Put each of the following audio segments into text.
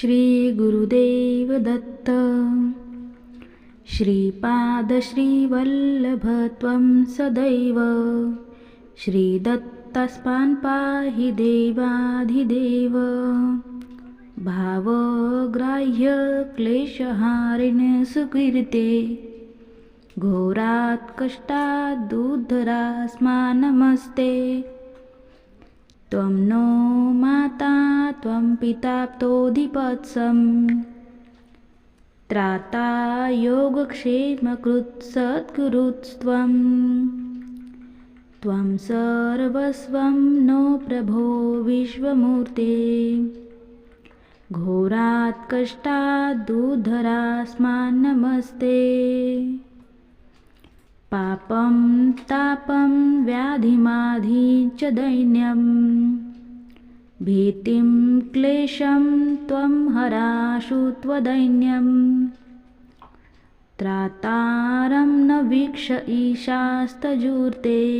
श्री गुरुदेव दत्त श्रीपादश्रीवल्लभ त्वं सदैव। श्रीदत्तस्मान् पाहि देवाधिदेव। भावग्राह्य क्लेशहारिण सुकीर्ते। घोरात् कष्टादुद्धरास्मानमस्ते त्वं नो माता त्वं पिता प्तोधिपत्सं त्राता योगक्षेमकृत् सद्गुरुस्त्वं त्वं सर्वस्वं नो प्रभो विश्वमूर्ते। घोरात् कष्टादुद्धरास्मान्नमस्ते पापं तापं व्याधिमाधि च दैन्यं। भीतिं क्लेशं त्वं हराशु त्वदैन्यं। त्रातारं न वीक्ष ईशास्तजूर्ते।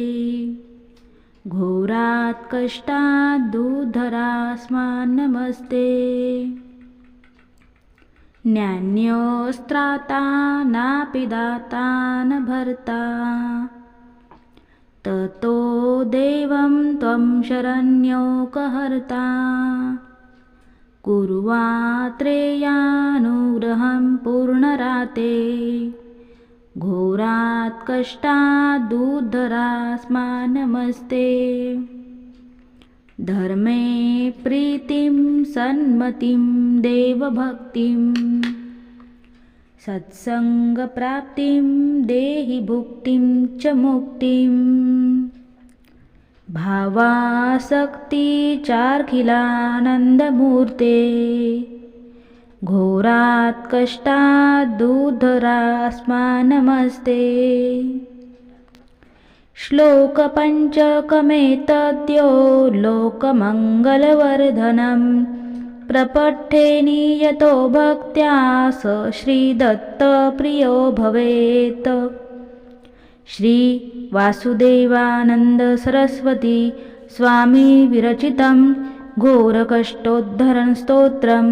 घोरात् कष्टादुद्धरास्मान्नमस्ते न्यान्योस्त्राता नापि दाता न भर्ता। ततो देवं त्वं शरण्योकहर्ता। कुर्वात्रेयानुग्रहं पूर्णराते। घोरात् कष्टादुद्धरास्मानमस्ते धर्मे प्रीतिं सन्मतिं देवभक्तिं सत्सङ्गप्राप्तिं देहि भुक्तिं च मुक्तिं भावासक्ति चार्खिलानन्दमूर्ते घोरात् कष्टादुद्धरास्मानमस्ते श्लोकपञ्चकमेतद्यो लोकमङ्गलवर्धनं प्रपठे नियतो भक्त्या स श्रीदत्तप्रियो भवेत्। श्रीवासुदेवानन्दसरस्वती स्वामीविरचितं घोरकष्टोद्धरणस्तोत्रं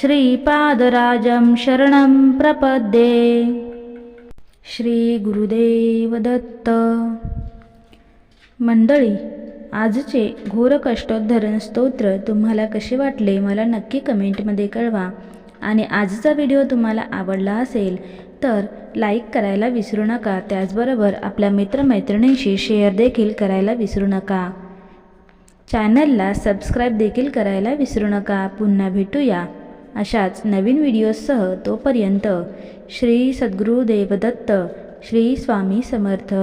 श्रीपादराजं शरणं प्रपद्ये। श्रीगुरुदेव दत्त मंडळी आजचे घोरकष्टोद्धरण स्तोत्र तुम्हाला कसे वाटले मला नक्की कमेंटमध्ये कळवा. आणि आजचा व्हिडिओ तुम्हाला आवडला असेल तर लाईक करायला विसरू नका. त्याचबरोबर आपल्या मित्रमैत्रिणींशी शेअर देखील करायला विसरू नका. चॅनलला सबस्क्राईब देखील करायला विसरू नका. पुन्हा भेटूया अशाच नवीन व्हिडिओसह तोपर्यंत श्री सद्गुरू देवदत्त श्री स्वामी समर्थ.